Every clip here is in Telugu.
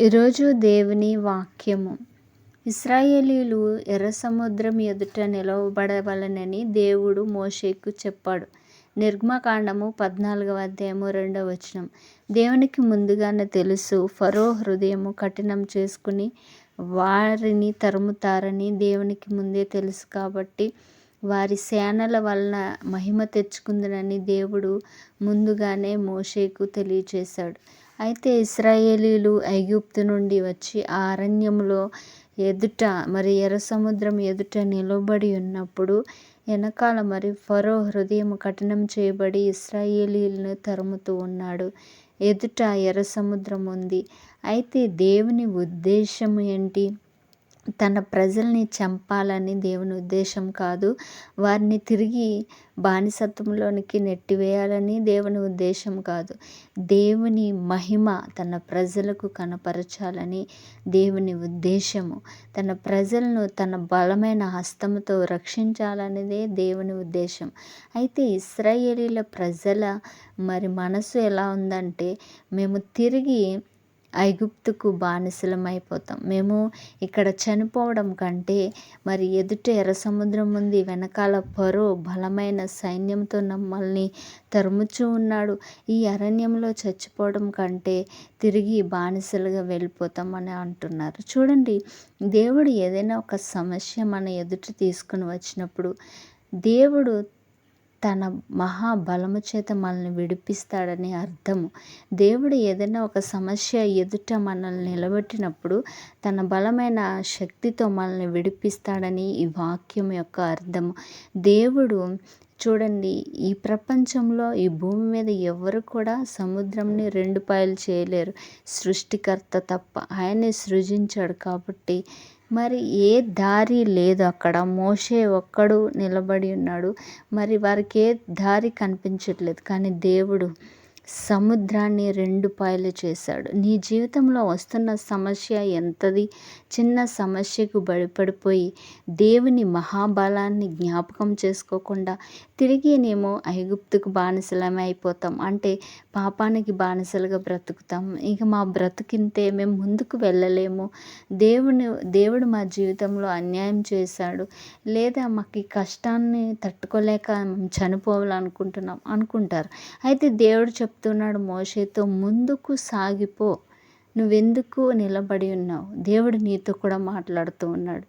ఈరోజు దేవుని వాక్యము. ఇస్రాయేలీలు ఎర్ర సముద్రం ఎదుట నిలవబడవలనని దేవుడు మోషేకు చెప్పాడు. నిర్మకాండము పద్నాలుగవ అధ్యాయము రెండవ వచనం. దేవునికి ముందుగానే తెలుసు ఫరో హృదయము కఠినం చేసుకుని వారిని తరుముతారని దేవునికి ముందే తెలుసు కాబట్టి వారి సేనల వలన మహిమ తెచ్చుకుందనని దేవుడు ముందుగానే మోషేకు తెలియచేశాడు. అయితే ఇస్రాయేలీలు ఐగుప్తు నుండి వచ్చి ఆ అరణ్యంలో ఎదుట మరి ఎర్ర సముద్రం ఎదుట నిలబడి ఉన్నప్పుడు వెనకాల మరి ఫరో హృదయం కఠినం చేయబడి ఇస్రాయేలీలను తరుముతూ ఉన్నాడు. ఎదుట ఎర్ర సముద్రం ఉంది. అయితే దేవుని ఉద్దేశం ఏంటి? తన ప్రజల్ని చంపాలని దేవుని ఉద్దేశం కాదు. వారిని తిరిగి బానిసత్వంలోనికి నెట్టివేయాలని దేవుని ఉద్దేశం కాదు. దేవుని మహిమ తన ప్రజలకు కనపరచాలని దేవుని ఉద్దేశము. తన ప్రజలను తన బలమైన హస్తముతో రక్షించాలనేదే దేవుని ఉద్దేశం. అయితే ఇస్రాయేలీల ప్రజల మరి మనసు ఎలా ఉందంటే మేము తిరిగి ఐగుప్తుకు బానిసలమైపోతాం. మేము ఇక్కడ చనిపోవడం కంటే మరి ఎదుట ఎర్ర సముద్రం ఉంది వెనకాల పరో బలమైన సైన్యంతో మమ్మల్ని తరుముచూ ఉన్నాడు. ఈ అరణ్యంలో చచ్చిపోవడం కంటే తిరిగి బానిసలుగా వెళ్ళిపోతాం అని అంటున్నారు. చూడండి దేవుడు ఏదైనా ఒక సమస్య మన ఎదుట తీసుకుని వచ్చినప్పుడు దేవుడు తన మహాబలము చేత మనల్ని విడిపిస్తాడని అర్థము. దేవుడు ఏదైనా ఒక సమస్య ఎదుట మనల్ని నిలబెట్టినప్పుడు తన బలమైన శక్తితో మనల్ని విడిపిస్తాడని ఈ వాక్యం యొక్క అర్థము. దేవుడు చూడండి ఈ ప్రపంచంలో ఈ భూమి మీద ఎవరు కూడా సముద్రంని రెండు పాయలు చేయలేరు. సృష్టికర్త తప్ప ఆయనే సృజించాడు కాబట్టి మరి ఏ దారి లేదు అక్కడ. మోషే ఒక్కడు నిలబడి ఉన్నాడు. మరి వారికి ఏ దారి కనిపించట్లేదు. కానీ దేవుడు సముద్రాన్ని రెండు పాయలు చేశాడు. నీ జీవితంలో వస్తున్న సమస్య ఎంతది? చిన్న సమస్యకు భయపడిపోయి దేవుని మహాబలాన్ని జ్ఞాపకం చేసుకోకుండా తిరిగినేమో ఐగుప్తుకు బానిసలమే అయిపోతాం. అంటే పాపానికి బానిసలుగా బ్రతుకుతాం. ఇక మా బ్రతుకింతే మేము ముందుకు వెళ్ళలేము. దేవుని దేవుడు మా జీవితంలో అన్యాయం చేశాడు. లేదా మాకు ఈ కష్టాన్ని తట్టుకోలేక చనిపోవాలనుకుంటున్నాం అనుకుంటారు. అయితే దేవుడు చెప్తున్నాడు మోషేతో ముందుకు సాగిపో. నువ్వెందుకు నిలబడి ఉన్నావు? దేవుడు నీతో కూడా మాట్లాడుతూ ఉన్నాడు.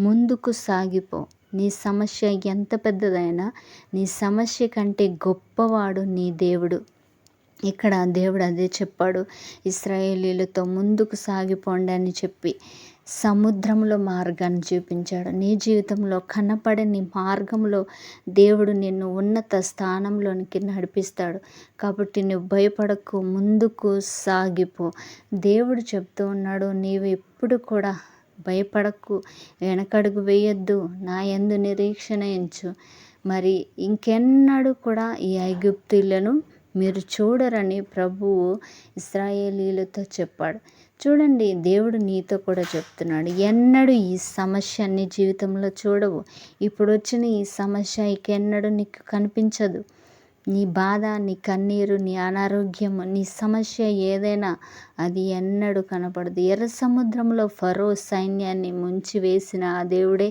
ముందుకు సాగిపో. నీ సమస్య ఎంత పెద్దదైనా నీ సమస్య కంటే గొప్పవాడు నీ దేవుడు. ఇక్కడ దేవుడు అదే చెప్పాడు. ఇస్రాయేలీలతో ముందుకు సాగిపోండి అని చెప్పి సముద్రంలో మార్గాన్ని చూపించాడు. నీ జీవితంలో కనపడని మార్గంలో దేవుడు నిన్ను ఉన్నత స్థానంలోనికి నడిపిస్తాడు. కాబట్టి నువ్వు భయపడకు ముందుకు సాగిపో. దేవుడు చెప్తూ ఉన్నాడు నీవు ఎప్పుడు కూడా భయపడకు వెనకడుగు వేయొద్దు నా ఎందు నిరీక్షణ ఎంచు. మరి ఇంకెన్నడూ కూడా ఈ ఐగుప్తులను మీరు చూడరని ప్రభువు ఇస్రాయేలీలతో చెప్పాడు. చూడండి దేవుడు నీతో కూడా చెప్తున్నాడు ఎన్నడూ ఈ సమస్య నీ జీవితంలో చూడవు. ఇప్పుడు వచ్చిన ఈ సమస్య ఇంకెన్నడూ నీకు కనిపించదు. నీ బాధ నీ కన్నీరు నీ అనారోగ్యం నీ సమస్య ఏదైనా అది ఎన్నడూ కనపడదు. ఎర్ర సముద్రంలో ఫరో సైన్యాన్ని ముంచి వేసిన ఆ దేవుడే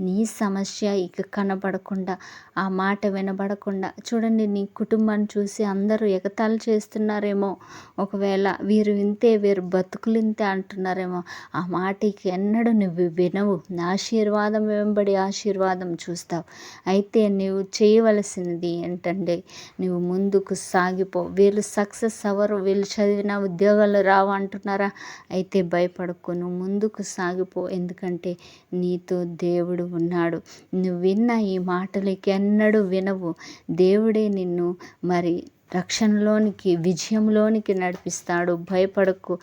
నీ సమస్య ఇక కనపడకుండా ఆ మాట వినబడకుండా. చూడండి నీ కుటుంబాన్ని చూసి అందరూ ఎగతాళి చేస్తున్నారేమో. ఒకవేళ వీరు వింతే వీరు బతుకులు ఇంతే అంటున్నారేమో. ఆ మాటకి ఎన్నడూ నువ్వు వినవు. ఆశీర్వాదం వెంబడి ఆశీర్వాదం చూస్తావు. అయితే నువ్వు చేయవలసినది ఏంటంటే నువ్వు ముందుకు సాగిపో. వీళ్ళు సక్సెస్ అవ్వరు. వీళ్ళు చదివిన ఉద్యోగాలు రావు అంటున్నారా? అయితే భయపడకు. నువ్వు ముందుకు సాగిపో. ఎందుకంటే నీతో దేవుడు ఉన్నాడు. నువ్వు విన్న ఈ మాటలకి ఎన్నడూ వినవు. దేవుడే నిన్ను మరి రక్షణలోనికి విజయంలోనికి నడిపిస్తాడు. భయపడకు.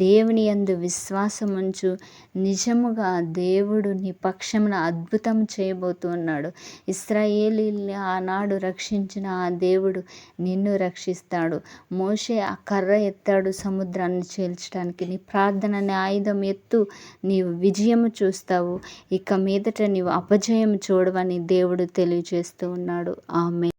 దేవుని అందు విశ్వాసం ఉంచు నిజముగా దేవుడు నీ పక్షమున అద్భుతం చేయబోతున్నాడు. ఇస్రాయేలీల్ని ఆనాడు రక్షించిన ఆ దేవుడు నిన్ను రక్షిస్తాడు. మోషే ఆ కర్ర ఎత్తాడు సముద్రాన్ని చేల్చడానికి నీ ప్రార్థన అనే ఆయుధం ఎత్తు నీవు విజయము చూస్తావు. ఇక మీదట నీవు అపజయం చూడవని దేవుడు తెలియజేస్తూ ఉన్నాడు. ఆమె